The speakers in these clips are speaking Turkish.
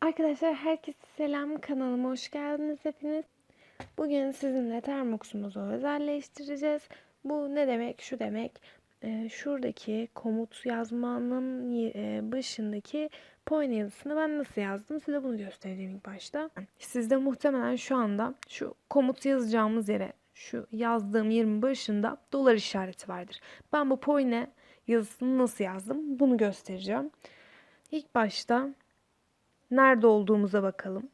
Arkadaşlar herkese selam kanalıma hoş geldiniz hepiniz. Bugün sizinle termoksumuzu özelleştireceğiz. Bu ne demek? Şu demek. e, şuradaki komut yazmanın e, başındaki point yazısını ben nasıl yazdım size bunu göstereceğim ilk başta. Sizde muhtemelen şu anda şu komut yazacağımız yere şu yazdığım yerin başında dolar işareti vardır. Ben bu point yazısını nasıl yazdım bunu göstereceğim. İlk başta nerede olduğumuza bakalım.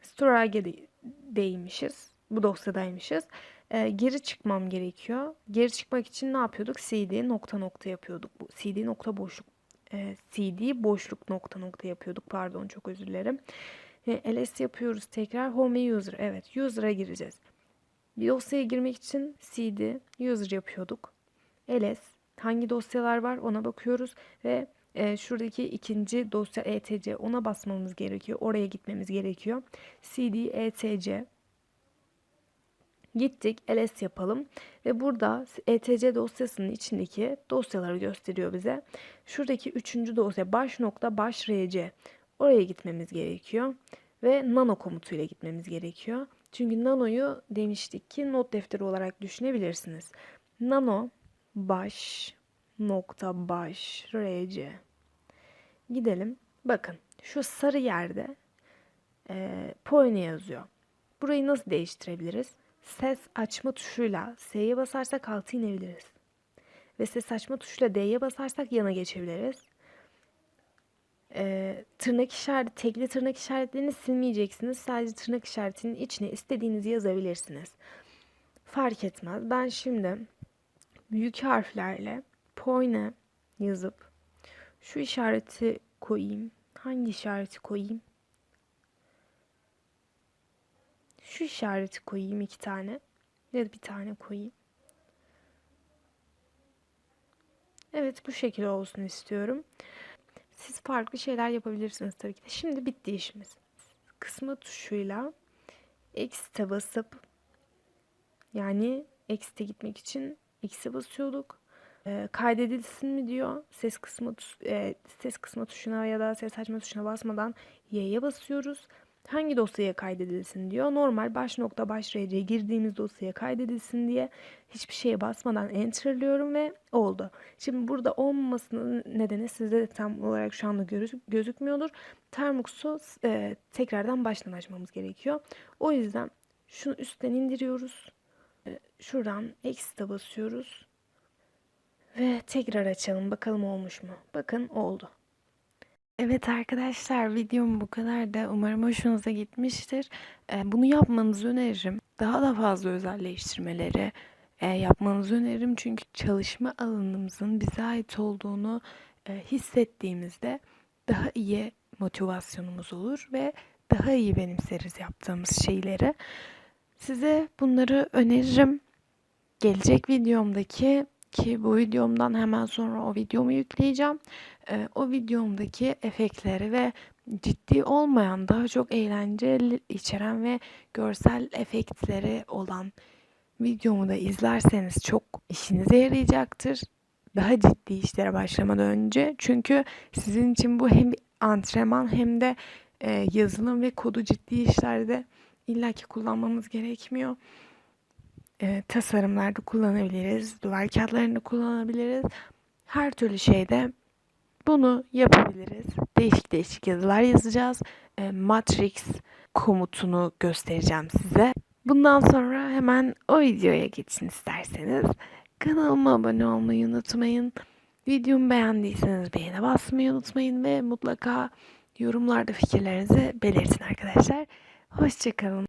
Storage'deymişiz. Bu dosyadaymışız. Ee, geri çıkmam gerekiyor. Geri çıkmak için ne yapıyorduk? CD nokta nokta yapıyorduk. Bu CD nokta boşluk e, CD boşluk nokta nokta yapıyorduk. Pardon çok özür dilerim. E, ls yapıyoruz tekrar. Home user. Evet user'a gireceğiz. Dosyaya girmek için cd user yapıyorduk. ls hangi dosyalar var ona bakıyoruz ve e, şuradaki ikinci dosya etc ona basmamız gerekiyor. Oraya gitmemiz gerekiyor. cd etc gittik ls yapalım ve burada etc dosyasının içindeki dosyaları gösteriyor bize. Şuradaki üçüncü dosya baş nokta baş rc oraya gitmemiz gerekiyor ve nano komutuyla gitmemiz gerekiyor. Çünkü nanoyu demiştik ki not defteri olarak düşünebilirsiniz. Nano baş nokta baş rc gidelim. Bakın şu sarı yerde e, point yazıyor. Burayı nasıl değiştirebiliriz? Ses açma tuşuyla S'ye basarsak altı inebiliriz. Ve ses açma tuşuyla D'ye basarsak yana geçebiliriz. Ee, tırnak işareti, tekli tırnak işaretlerini silmeyeceksiniz. Sadece tırnak işaretinin içine istediğinizi yazabilirsiniz. Fark etmez. Ben şimdi büyük harflerle poine yazıp şu işareti koyayım. Hangi işareti koyayım? Şu işareti koyayım iki tane. Ya da bir tane koyayım. Evet bu şekilde olsun istiyorum. Siz farklı şeyler yapabilirsiniz tabii ki de. Şimdi bitti işimiz. Kısma tuşuyla X'te basıp yani X'te gitmek için X'e basıyorduk. E, kaydedilsin mi diyor. Ses kısmı e, ses kısma tuşuna ya da ses açma tuşuna basmadan Y'ye basıyoruz. Hangi dosyaya kaydedilsin diyor. Normal baş nokta baş rc girdiğimiz dosyaya kaydedilsin diye hiçbir şeye basmadan enterlıyorum ve oldu. Şimdi burada olmamasının nedeni sizde de tam olarak şu anda gözük gözükmüyordur. Termux'u e, tekrardan baştan açmamız gerekiyor. O yüzden şunu üstten indiriyoruz. E, şuradan X'te basıyoruz. Ve tekrar açalım bakalım olmuş mu? Bakın oldu. Evet arkadaşlar videom bu kadar da umarım hoşunuza gitmiştir. Ee, bunu yapmanızı öneririm. Daha da fazla özelleştirmeleri e, yapmanızı öneririm. Çünkü çalışma alanımızın bize ait olduğunu e, hissettiğimizde daha iyi motivasyonumuz olur ve daha iyi benimseriz yaptığımız şeyleri. Size bunları öneririm. Gelecek videomdaki ki bu videomdan hemen sonra o videomu yükleyeceğim. Ee, o videomdaki efektleri ve ciddi olmayan daha çok eğlenceli içeren ve görsel efektleri olan videomu da izlerseniz çok işinize yarayacaktır. Daha ciddi işlere başlamadan önce. Çünkü sizin için bu hem antrenman hem de e, yazılım ve kodu ciddi işlerde illaki kullanmamız gerekmiyor e, tasarımlarda kullanabiliriz. Duvar kağıtlarında kullanabiliriz. Her türlü şeyde bunu yapabiliriz. Değişik değişik yazılar yazacağız. E, Matrix komutunu göstereceğim size. Bundan sonra hemen o videoya geçin isterseniz. Kanalıma abone olmayı unutmayın. Videomu beğendiyseniz beğene basmayı unutmayın ve mutlaka yorumlarda fikirlerinizi belirtin arkadaşlar. Hoşçakalın.